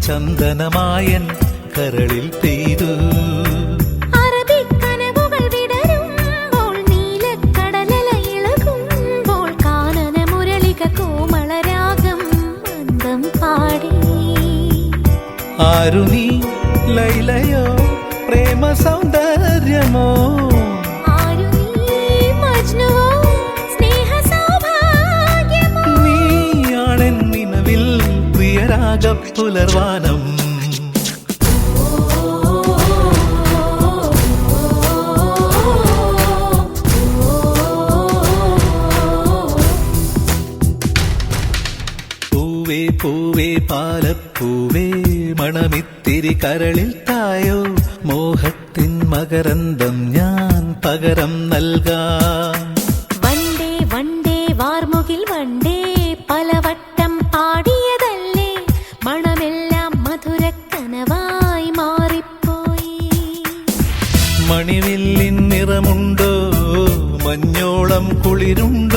ചന്ദനമായൻ കരളിൽ പെയ്തു. അറബിക്കനവുകൾ വിടരുമ്പോൾ നീലക്കടലല ഇളകുമ്പോൾ കാനന മുരളിക കോമളരാഗം മന്ദം പാടി. ആരു ലൈലയോ? പ്രേമ സൗന്ദര്യമോ പ്രിയരാഗ പുലർവാനം. പൂവേ പൂവേ പാലപ്പൂവേ മണമിത്തിരി കരളിൽ തായോ മോഹത്തിൻ മകരന്തം ഞാൻ പകരം നൽകാം. വണ്ടേ വണ്ടേ വാർമുകിൽ വണ്ടേ പലവട്ടം മണിവില്ലിൻ നിറമുണ്ടോ? മഞ്ഞോളം കുളിരുണ്ടോ?